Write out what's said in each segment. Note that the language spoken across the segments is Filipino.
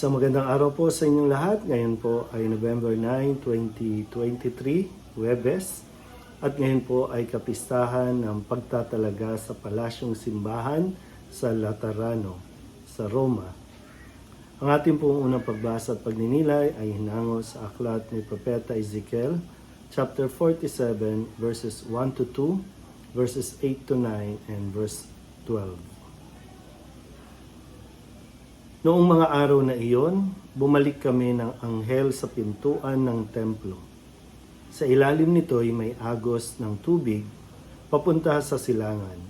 Isang magandang araw po sa inyong lahat. Ngayon po ay November 9, 2023, Huwebes. At ngayon po ay kapistahan ng pagtatalaga sa Palasyong Simbahan sa Laterano, sa Roma. Ang ating pong unang pagbasa at pagninilay ay hinango sa aklat ni Propeta Ezekiel, chapter 47, verses 1 to 2, verses 8 to 9, and verse 12. Noong mga araw na iyon, bumalik kami ng anghel sa pintuan ng templo. Sa ilalim nito ay may agos ng tubig papunta sa silangan.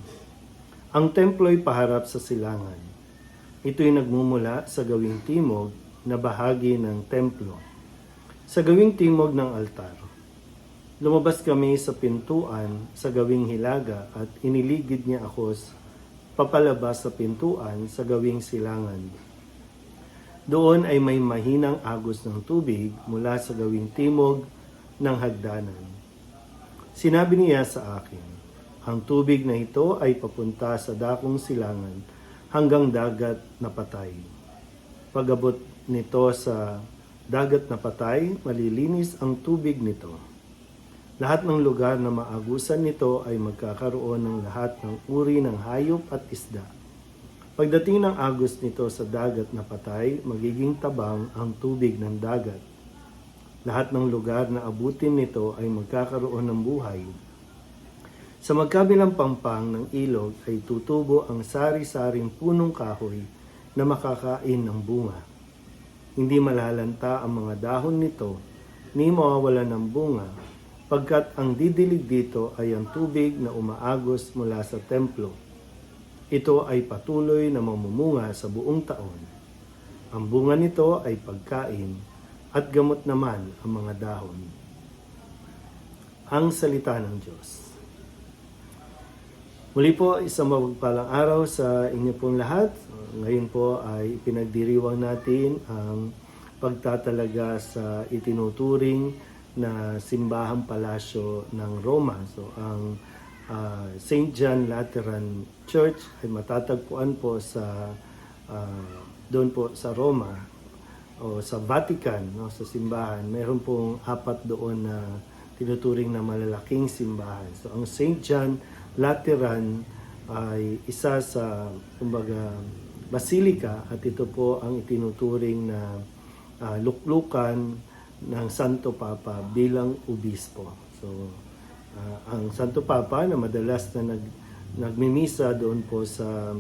Ang templo ay paharap sa silangan. Ito'y nagmumula sa gawing timog na bahagi ng templo. Sa gawing timog ng altar. Lumabas kami sa pintuan sa gawing hilaga at iniligid niya ako papalabas sa pintuan sa gawing silangan. Doon ay may mahinang agos ng tubig mula sa gawing timog ng hagdanan. Sinabi niya sa akin, ang tubig na ito ay papunta sa dakong silangan hanggang dagat na patay. Pagabot nito sa dagat na patay, malilinis ang tubig nito. Lahat ng lugar na maagusan nito ay magkakaroon ng lahat ng uri ng hayop at isda. Pagdating ng agos nito sa dagat na patay, magiging tabang ang tubig ng dagat. Lahat ng lugar na abutin nito ay magkakaroon ng buhay. Sa magkabilang pampang ng ilog ay tutubo ang sari-saring punong kahoy na makakain ng bunga. Hindi malalanta ang mga dahon nito, ni mawawala ng bunga, pagkat ang didilig dito ay ang tubig na umaagos mula sa templo. Ito ay patuloy na mamumunga sa buong taon. Ang bunga nito ay pagkain at gamot naman ang mga dahon. Ang salita ng Diyos. Muli po, isang mapagpalang araw sa inyo pong lahat. Ngayon po ay pinagdiriwang natin ang pagtatalaga sa itinuturing na simbahang palasyo ng Roma. So, ang ah, St. John Lateran Church ay matatagpuan po sa ah, doon po sa Roma o sa Vatican, no, sa simbahan. Meron pong apat doon na tinuturing na malalaking simbahan. So ang St. John Lateran ay isa sa kumbaga basilika at ito po ang itinuturing na ah, luklukan ng Santo Papa bilang obispo. So Ah, ang Santo Papa na madalas na nag nagmimisa doon po sa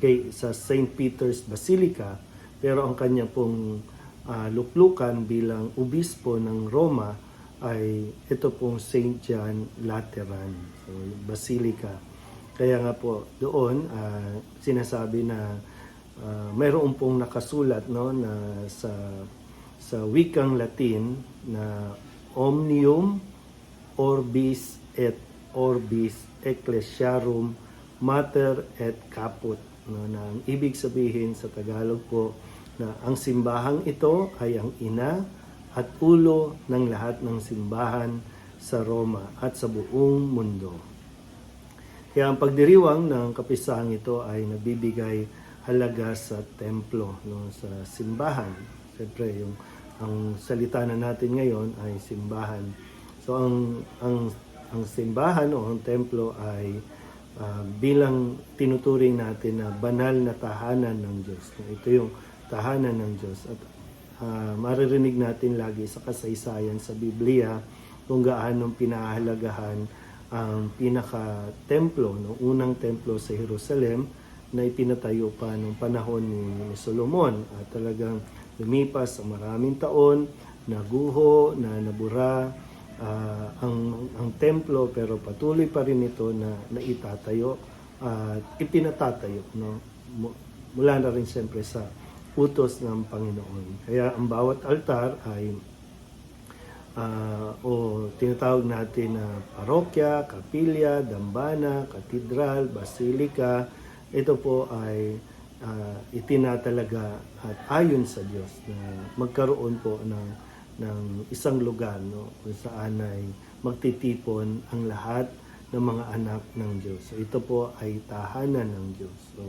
kay sa St. Peter's Basilica pero ang kanya pong ah, luklukan bilang obispo ng Roma ay ito pong St. John Lateran so Basilica kaya nga po doon ah, sinasabi na ah, mayroon pong nakasulat no na sa sa wikang Latin na omnium orbis et orbis ecclesiarum mater et caput no, na ang ibig sabihin sa Tagalog po na ang simbahang ito ay ang ina at ulo ng lahat ng simbahan sa Roma at sa buong mundo. Kaya ang pagdiriwang ng kapisahang ito ay nabibigay halaga sa templo, no, sa simbahan. Siyempre, yung ang salita na natin ngayon ay simbahan. So ang ang ang simbahan o ang templo ay ah, bilang tinuturing natin na banal na tahanan ng Diyos. Ito yung tahanan ng Diyos at ah, maririnig natin lagi sa kasaysayan sa Biblia kung gaano pinahalagahan ang pinaka-templo, no? unang templo sa Jerusalem na ipinatayo pa noong panahon ni Solomon at talagang lumipas ang maraming taon, naguho, na nabura ah, ang, ang templo pero patuloy pa rin ito na naitatayo at ipinatatayo no? Mu- mula na rin siyempre sa utos ng Panginoon. Kaya ang bawat altar ay ah, o tinatawag natin na parokya, kapilya, dambana, katedral, basilika. Ito po ay ah, itinatalaga at ayon sa Diyos na magkaroon po ng ng isang lugar no kung saan ay magtitipon ang lahat ng mga anak ng Diyos. So ito po ay tahanan ng Diyos. So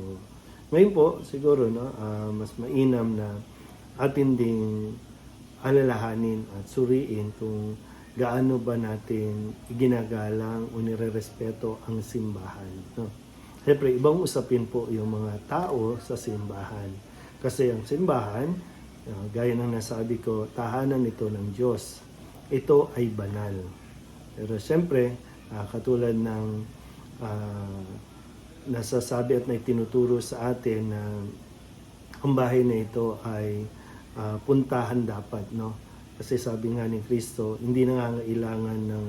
ngayon po siguro no ah, mas mainam na atin ding alalahanin at suriin kung gaano ba natin iginagalang o nirerespeto ang simbahan. No? Siyempre, ibang usapin po yung mga tao sa simbahan. Kasi ang simbahan, uh, gaya ng nasabi ko, tahanan ito ng Diyos. Ito ay banal. Pero siyempre, ah, katulad ng ah, nasasabi at na tinuturo sa atin na ang bahay na ito ay ah, puntahan dapat, no? Kasi sabi nga ni Kristo, hindi nangangailangan ng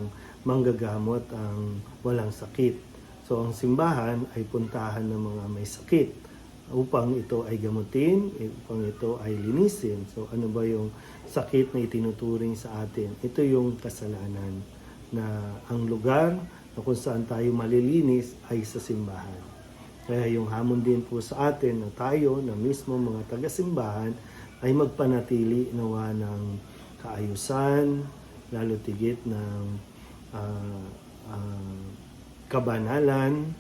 manggagamot ang walang sakit. So ang simbahan ay puntahan ng mga may sakit upang ito ay gamutin, upang ito ay linisin. So ano ba yung sakit na itinuturing sa atin? Ito yung kasalanan na ang lugar na kung saan tayo malilinis ay sa simbahan. Kaya yung hamon din po sa atin na tayo na mismo mga taga-simbahan ay magpanatili nawa ng kaayusan, lalo tigit ng ah, ah, kabanalan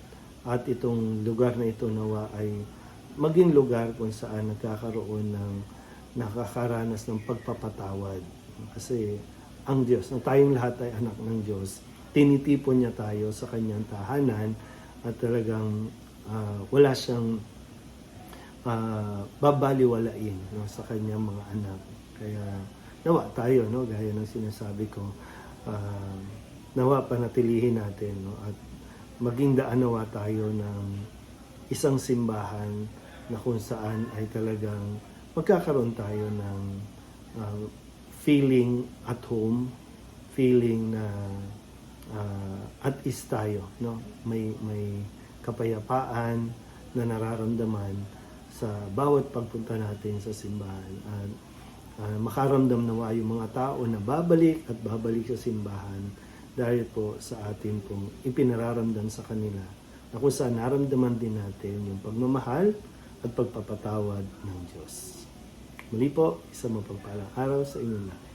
at itong lugar na ito nawa ay maging lugar kung saan nagkakaroon ng nakakaranas ng pagpapatawad. Kasi ang Diyos, na tayong lahat ay anak ng Diyos, tinitipon niya tayo sa kanyang tahanan at talagang ah, wala siyang ah, babaliwalain no, sa kanyang mga anak. Kaya nawa tayo, no, gaya ng sinasabi ko, ah, nawa panatilihin natin no, at maging daan nawa tayo ng isang simbahan na kung saan ay talagang magkakaroon tayo ng ah, feeling at home, feeling na ah, at ease tayo, no? May may kapayapaan na nararamdaman sa bawat pagpunta natin sa simbahan at ah, makaramdam nawa yung mga tao na babalik at babalik sa simbahan dahil po sa atin pong ipinararamdam sa kanila na kung saan naramdaman din natin yung pagmamahal at pagpapatawad ng Diyos. Muli po, isang mapagpalang araw sa inyong lahat.